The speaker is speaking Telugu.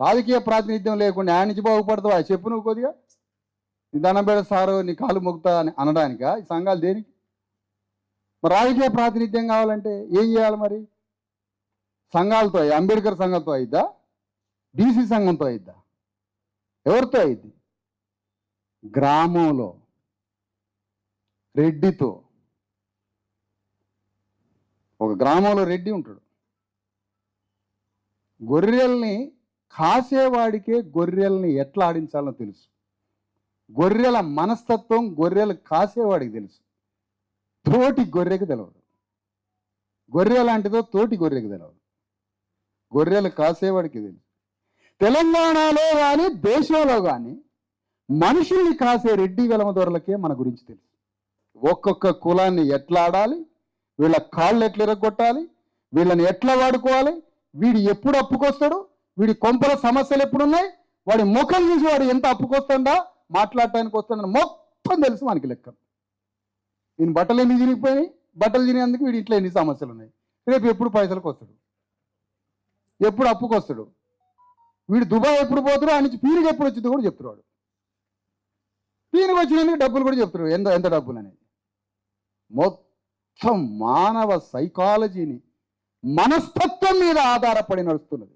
రాజకీయ ప్రాతినిధ్యం లేకుండా ఆయన నుంచి బాగుపడతావా? చెప్పు నువ్వు కొద్దిగా. నీ దండం పెడ సారు నీ కాలు మొక్కుతా అని అనడానిక? ఈ సంఘాలు దేనికి? మరి రాజకీయ ప్రాతినిధ్యం కావాలంటే ఏం చేయాలి మరి? సంఘాలతో అంబేద్కర్ సంఘంతో అయిద్దా? డీసీ సంఘంతో అయిద్దా? ఎవరితో అయింది గ్రామంలో. రెడ్డితో. ఒక గ్రామంలో రెడ్డి ఉంటాడు. గొర్రెల్ని కాసేవాడికే గొర్రెల్ని ఎట్లా ఆడించాలో తెలుసు. గొర్రెల మనస్తత్వం గొర్రెలు కాసేవాడికి తెలుసు. తోటి గొర్రెకి తెలియదు గొర్రె లాంటిదో తోటి గొర్రెకి తెలియదు గొర్రెలు కాసేవాడికి తెలుసు. తెలంగాణలో కానీ దేశంలో కానీ మనుషుల్ని కాసే రెడ్డి వెలమ దొరలకే మన గురించి తెలుసు. ఒక్కొక్క కులాన్ని ఎట్లా ఆడాలి వీళ్ళ కాళ్ళు ఎట్లా ఇరగొట్టాలి వీళ్ళని ఎట్లా వాడుకోవాలి వీడు ఎప్పుడు అప్పుకొస్తాడు వీడి కొంపల సమస్యలు ఎప్పుడున్నాయి? వాడి ముఖం చూసి వాడు ఎంత అప్పుకొస్తుందా మాట్లాడటానికి వస్తుందని మొత్తం తెలుసు మనకి లెక్క. ఈయన బట్టలు ఎన్ని చిరిగిపోయినాయి బట్టలు తినేందుకు వీడి ఇంట్లో ఎన్ని సమస్యలు ఉన్నాయి రేపు ఎప్పుడు పైసలకు వస్తాడు? ఎప్పుడు అప్పుకొస్తాడు? వీడు దుబాయ్ ఎప్పుడు పోతాడు ఆ నుంచి పీరుగా ఎప్పుడు వచ్చిందో కూడా చెప్తున్నాడు. పీరుగా వచ్చినందుకు డబ్బులు కూడా చెప్తారు ఎంత ఎంత డబ్బులు అనేది? మొత్తం మానవ సైకాలజీని మనస్తత్వం మీద ఆధారపడి నడుస్తున్నది.